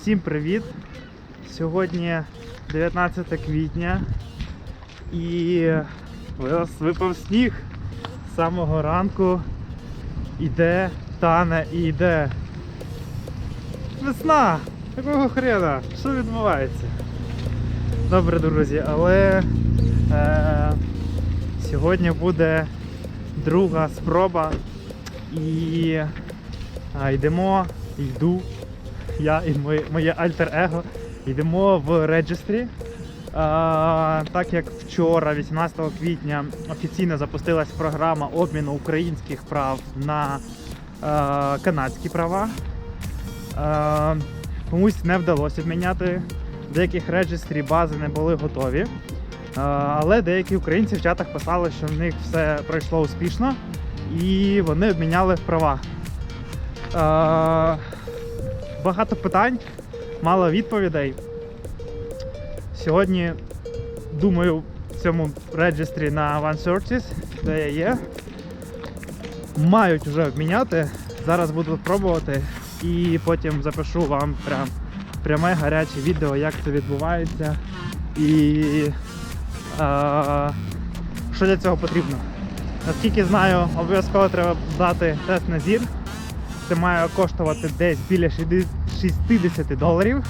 Всім привіт! Сьогодні 19 квітня і випав сніг з самого ранку. Іде, тане і йде. Весна! Якого хрена? Що відбувається? Добре, друзі, але е, сьогодні буде друга спроба і а, йдемо, йду я і моє, моє альтер-его йдемо в реджестрі. А, так як вчора, 18 квітня, офіційно запустилась програма обміну українських прав на а, канадські права. А, комусь не вдалося обміняти. Деяких реджестрі бази не були готові. А, але деякі українці в чатах писали, що в них все пройшло успішно і вони обміняли права. А, багато питань, мало відповідей. Сьогодні думаю в цьому реджестрі на OneSearches, де я є. Мають вже обміняти. Зараз буду пробувати і потім запишу вам прям пряме гаряче відео, як це відбувається і е, що для цього потрібно. Наскільки знаю, обов'язково треба здати тест на зір. Це має коштувати десь біля 60 доларів.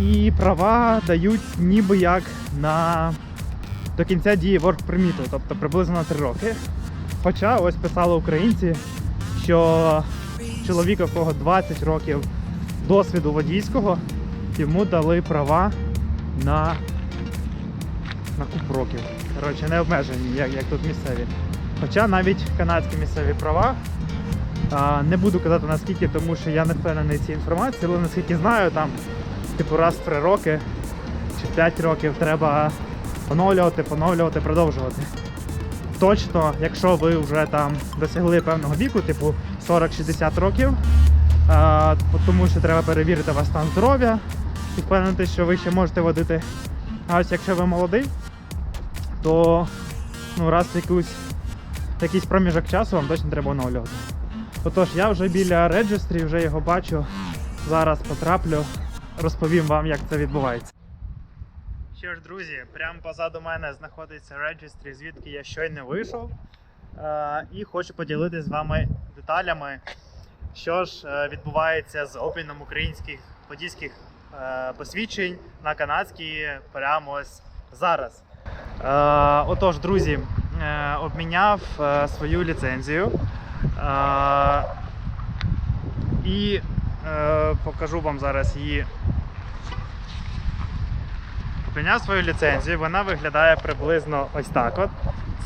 І права дають ніби як на до кінця дії work permit, тобто приблизно на 3 роки. Хоча ось писали українці, що чоловіка, в кого 20 років досвіду водійського, йому дали права на, на куп років. Коротше, не обмежені, як, як тут місцеві. Хоча навіть канадські місцеві права не буду казати наскільки, тому що я не впевнений цій інформації, але наскільки знаю, там типу раз в 3 роки чи 5 років треба поновлювати, поновлювати, продовжувати. Точно, якщо ви вже там досягли певного віку, типу 40-60 років, тому що треба перевірити ваш стан здоров'я і впевнити, що ви ще можете водити. А ось якщо ви молодий, то ну, раз якусь, якийсь проміжок часу вам точно треба оновлювати. Отож, я вже біля реджестрі, вже його бачу. Зараз потраплю, розповім вам, як це відбувається. Що ж, друзі, прямо позаду мене знаходиться реджестрі, звідки я щойно вийшов. Е, і хочу поділитися з вами деталями, що ж е, відбувається з обміном українських водійських е, посвідчень на канадські прямо ось зараз. Отож, друзі, обміняв свою ліцензію. І е, покажу вам зараз її. Обміняв свою ліцензію, вона виглядає приблизно ось так. От.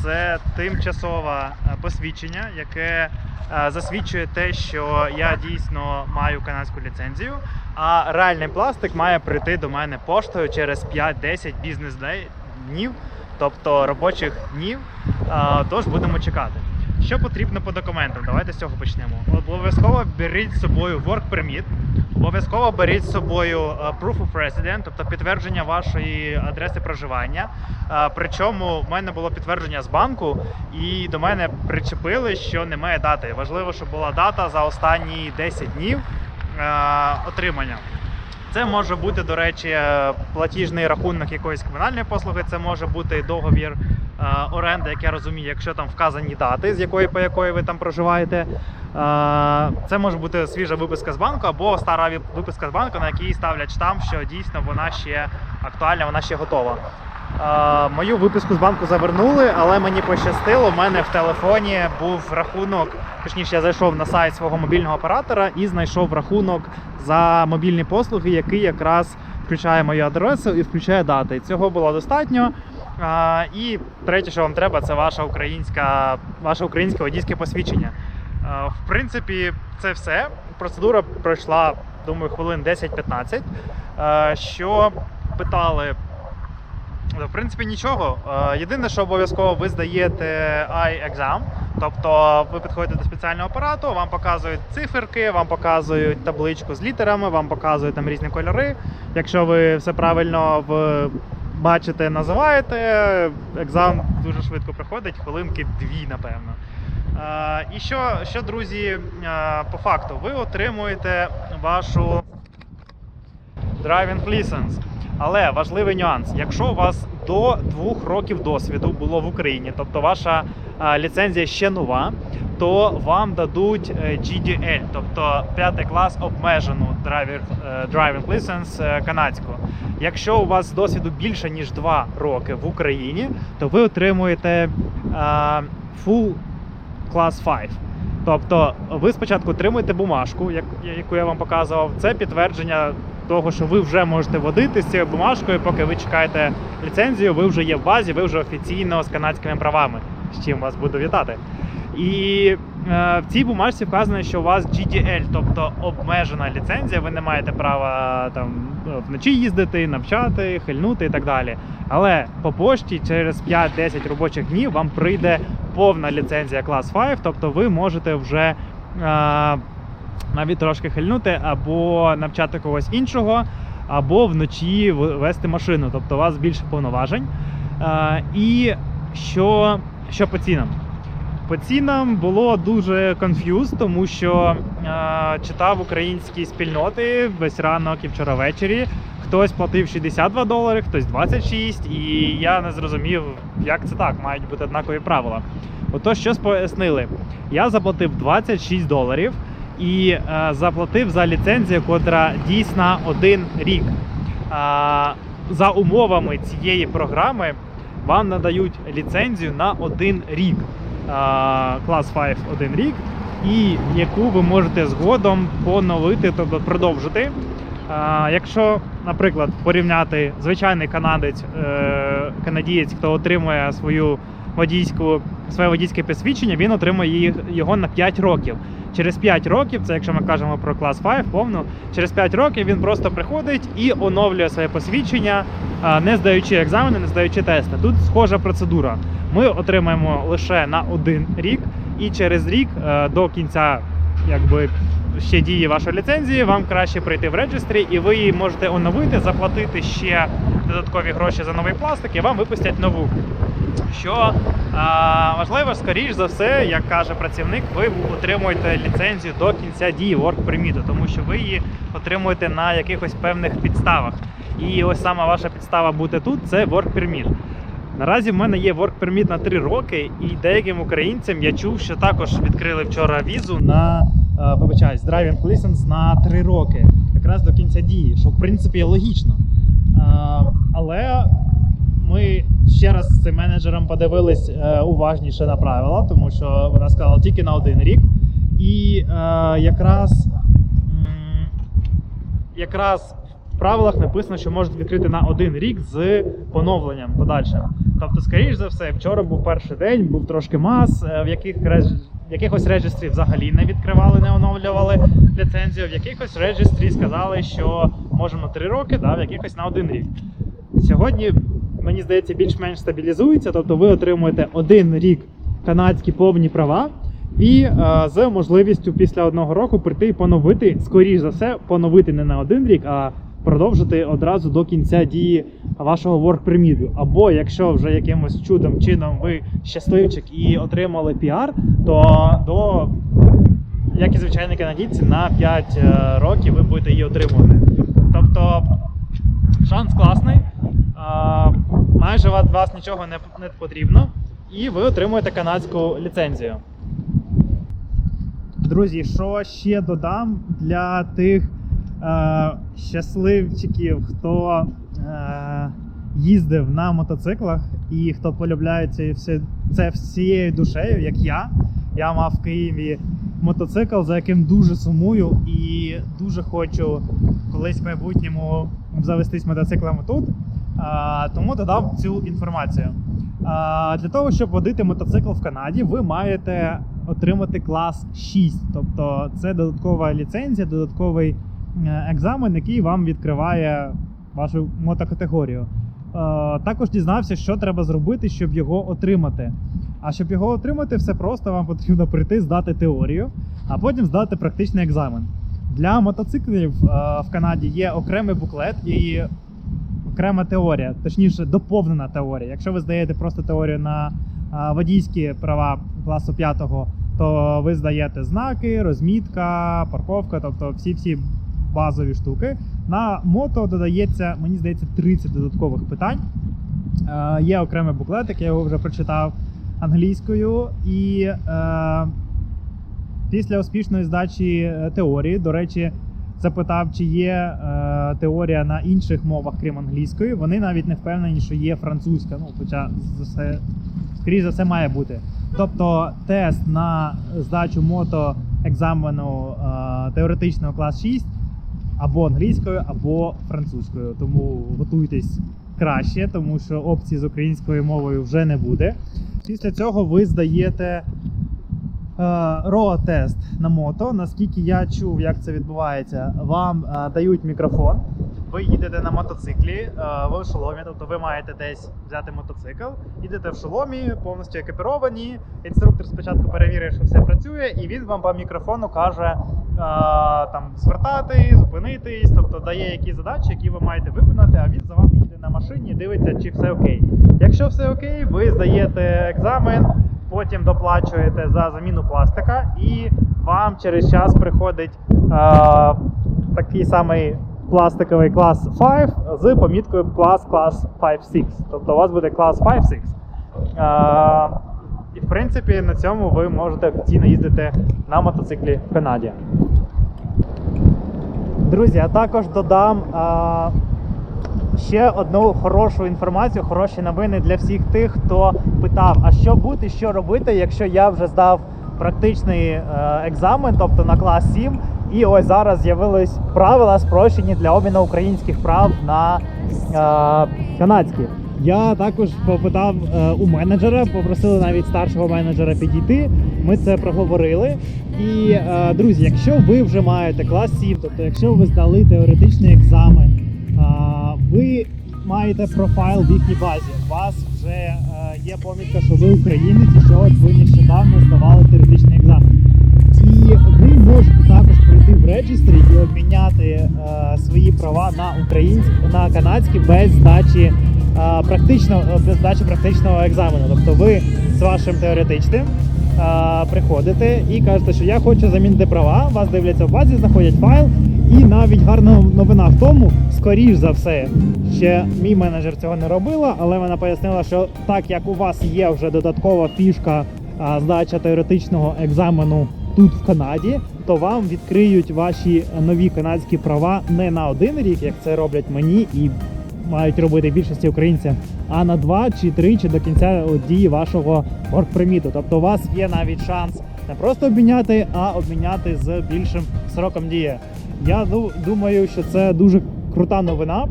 Це тимчасове е, посвідчення, яке е, засвідчує те, що я дійсно маю канадську ліцензію, а реальний пластик має прийти до мене поштою через 5-10 бізнес днів, тобто робочих днів. Тож будемо чекати. Що потрібно по документам? Давайте з цього почнемо. Обов'язково беріть з собою work permit, обов'язково беріть з собою е, proof of resident, тобто підтвердження вашої адреси проживання. Е, Причому в мене було підтвердження з банку, і до мене причепили, що немає дати. Важливо, щоб була дата за останні 10 днів е, отримання. Це може бути, до речі, платіжний рахунок якоїсь комунальної послуги, це може бути договір оренди, як я розумію, якщо там вказані дати, з якої по якої ви там проживаєте. Е, Це може бути свіжа виписка з банку або стара виписка з банку, на якій ставлять штамп, що дійсно вона ще актуальна, вона ще готова. Е, Мою виписку з банку завернули, але мені пощастило. У мене в телефоні був рахунок. Точніше, я зайшов на сайт свого мобільного оператора і знайшов рахунок за мобільні послуги, який якраз включає мою адресу і включає дати. Цього було достатньо. А, і третє, що вам треба, це ваша українська, ваше українське водійське посвідчення. А, в принципі, це все. Процедура пройшла, думаю, хвилин 10-15. А, що питали в принципі, нічого. Єдине, що обов'язково ви здаєте i-exam, тобто ви підходите до спеціального апарату, вам показують циферки, вам показують табличку з літерами, вам показують там різні кольори. Якщо ви все правильно в... бачите, називаєте, екзам дуже швидко приходить, хвилинки дві, напевно. Е, І що, що, друзі, е, по факту, ви отримуєте вашу Driving License. Але важливий нюанс: якщо у вас до двох років досвіду було в Україні, тобто ваша а, ліцензія ще нова, то вам дадуть е, GDL, тобто п'ятий клас обмежену е, Driving License е, канадську. Якщо у вас досвіду більше ніж 2 роки в Україні, то ви отримуєте Full Class 5. Тобто ви спочатку отримуєте бумажку, як- яку я вам показував. Це підтвердження того, що ви вже можете водити з цією бумажкою, поки ви чекаєте ліцензію, ви вже є в базі, ви вже офіційно з канадськими правами, з чим вас буду вітати. І е, в цій бумажці вказано, що у вас GDL, тобто обмежена ліцензія, ви не маєте права там вночі їздити, навчати, хильнути і так далі. Але по пошті через 5-10 робочих днів вам прийде повна ліцензія клас 5, тобто ви можете вже е, навіть трошки хильнути або навчати когось іншого, або вночі вести машину, тобто у вас більше повноважень. Е, і що, що по цінам? По цінам було дуже конф'юз, тому що е, читав українські спільноти весь ранок і вчора ввечері. Хтось платив 62 долари, хтось 26, і я не зрозумів, як це так, мають бути однакові правила. Ото що пояснили? Я заплатив 26 доларів і е, заплатив за ліцензію, котра дійсна один рік. А, за умовами цієї програми вам надають ліцензію на один рік. Клас 5 один рік, і яку ви можете згодом поновити, тобто продовжити. Якщо, наприклад, порівняти звичайний канадець, е, канадієць, хто отримує свою водійську, своє водійське посвідчення, він отримує його на 5 років. Через 5 років, це якщо ми кажемо про клас 5 повну, через 5 років він просто приходить і оновлює своє посвідчення, не здаючи екзамени, не здаючи тести. Тут схожа процедура. Ми отримаємо лише на один рік, і через рік е, до кінця якби ще дії вашої ліцензії, вам краще прийти в реєстрі, і ви її можете оновити, заплатити ще додаткові гроші за новий пластик, і вам випустять нову. Що а, важливо, скоріш за все, як каже працівник, ви отримуєте ліцензію до кінця дії Work Permit, тому що ви її отримуєте на якихось певних підставах. І ось саме ваша підстава бути тут це Work Permit. Наразі в мене є Work Permit на 3 роки, і деяким українцям я чув, що також відкрили вчора візу на е, вибачаюсь, Driving License на 3 роки, якраз до кінця дії, що в принципі логічно. Е, Але ми ще раз з цим менеджером подивились е, уважніше на правила, тому що вона сказала тільки на один рік. І якраз, якраз в правилах написано, що можуть відкрити на один рік з поновленням подальшим. Тобто, скоріш за все, вчора був перший день, був трошки мас, е, в яких якихось реєстрів взагалі не відкривали, не оновлювали ліцензію, в якихось реєстрі сказали, що можемо 3 роки, да, в якихось на один рік. Сьогодні, мені здається, більш-менш стабілізується, тобто ви отримуєте один рік канадські повні права. І е, з можливістю після одного року прийти і поновити, скоріш за все, поновити не на один рік, а продовжити одразу до кінця дії вашого work permit. Або якщо вже якимось чудом чином ви щасливчик і отримали піар, то до як і звичайні канадійці, на 5 е, років ви будете її отримувати. Тобто шанс класний, майже вас, нічого не потрібно, і ви отримуєте канадську ліцензію. Друзі, що ще додам для тих е, щасливчиків, хто е, їздив на мотоциклах і хто полюбляє це, це всією душею, як я. Я мав в Києві мотоцикл, за яким дуже сумую і дуже хочу колись в майбутньому завестись мотоциклами тут. А, тому додав цю інформацію. А, для того, щоб водити мотоцикл в Канаді, ви маєте отримати клас 6. Тобто це додаткова ліцензія, додатковий е, екзамен, який вам відкриває вашу мотокатегорію. Е, Також дізнався, що треба зробити, щоб його отримати. А щоб його отримати, все просто вам потрібно прийти, здати теорію, а потім здати практичний екзамен. Для мотоциклів е, в Канаді є окремий буклет і окрема теорія, точніше, доповнена теорія. Якщо ви здаєте просто теорію на водійські права класу 5, то ви здаєте знаки, розмітка, парковка, тобто всі-всі базові штуки. На мото додається, мені здається, 30 додаткових питань. Е, є окремий буклетик, я його вже прочитав англійською. І е, після успішної здачі е, теорії, до речі, запитав, чи є е, теорія на інших мовах, крім англійської. Вони навіть не впевнені, що є французька. Ну, хоча все, скоріш за все, має бути. Тобто тест на здачу мото екзамену е, теоретичного клас 6 або англійською, або французькою. Тому готуйтесь краще, тому що опції з українською мовою вже не буде. Після цього ви здаєте роа-тест на мото. Наскільки я чув, як це відбувається, вам е, дають мікрофон. Ви їдете на мотоциклі, е, ви в шоломі, тобто ви маєте десь взяти мотоцикл, їдете в шоломі, повністю екіпіровані. Інструктор спочатку перевірює, що все працює, і він вам по мікрофону каже е, там звертати, зупинитись, тобто дає які задачі, які ви маєте виконати, а він за вами їде на машині, дивиться, чи все окей. Якщо все окей, ви здаєте екзамен, потім доплачуєте за заміну пластика, і вам через час приходить е, такий самий пластиковий клас 5 з поміткою клас клас 5-6. Тобто у вас буде клас 5-6. Е, і в принципі на цьому ви можете офіційно їздити на мотоциклі в Канаді. Друзі, а також додам а, ще одну хорошу інформацію, хороші новини для всіх тих, хто питав, а що бути, що робити, якщо я вже здав практичний е, екзамен, тобто на клас 7. І ось зараз з'явились правила спрощені для обміну українських прав на е, канадські. Я також попитав е, у менеджера, попросили навіть старшого менеджера підійти. Ми це проговорили. І е, друзі, якщо ви вже маєте клас 7, тобто якщо ви здали теоретичний екзамен, е, ви маєте профайл в їхній базі. У вас вже е, є помітка, що ви українець, і що ви нещодавно здавали теоретичний екзамен. І ви можете також прийти в реєстрі і обміняти е, свої права на українські на канадські без здачі е, практично без здачі практичного екзамену. Тобто ви з вашим теоретичним е, приходите і кажете, що я хочу замінити права. Вас дивляться в базі, знаходять файл. І навіть гарна новина в тому, скоріш за все, ще мій менеджер цього не робила, але вона пояснила, що так як у вас є вже додаткова фішка а, здача теоретичного екзамену тут в Канаді, то вам відкриють ваші нові канадські права не на один рік, як це роблять мені і мають робити більшості українців, а на два чи три, чи до кінця дії вашого оргприміту. Тобто у вас є навіть шанс не просто обміняти, а обміняти з більшим сроком дії. Я думаю, що це дуже крута новина.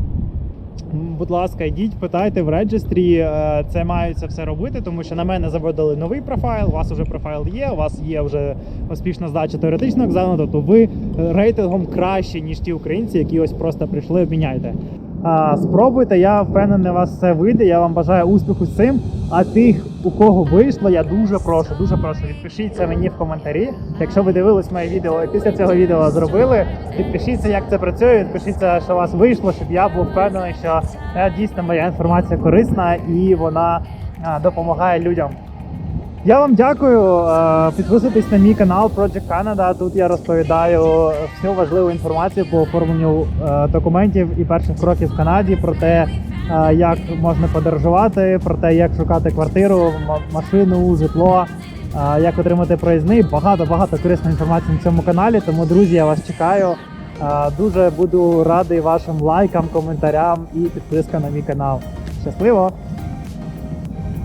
Будь ласка, йдіть, питайте в реєстрі. е, Це мається все робити, тому що на мене заводили новий профайл. У вас вже профайл є, у вас є вже успішна здача теоретичного екзамену, тобто ви е, рейтингом краще, ніж ті українці, які ось просто прийшли, обміняйте. Спробуйте, я впевнений, вас все вийде. Я вам бажаю успіху з цим. А тих, у кого вийшло, я дуже прошу, дуже прошу, відпишіться мені в коментарі. Якщо ви дивились моє відео і після цього відео зробили, підпишіться, як це працює, відпишіться, що у вас вийшло, щоб я був впевнений, що дійсно моя інформація корисна і вона допомагає людям. Я вам дякую. Е, Підписуйтесь на мій канал Project Canada. Тут я розповідаю всю важливу інформацію по оформленню е, документів і перших кроків в Канаді про те, е, як можна подорожувати, про те, як шукати квартиру, машину, житло, як отримати проїзний. Багато багато корисної інформації на цьому каналі. Тому, друзі, я вас чекаю. Дуже буду радий вашим лайкам, коментарям і підпискам на мій канал. Щасливо!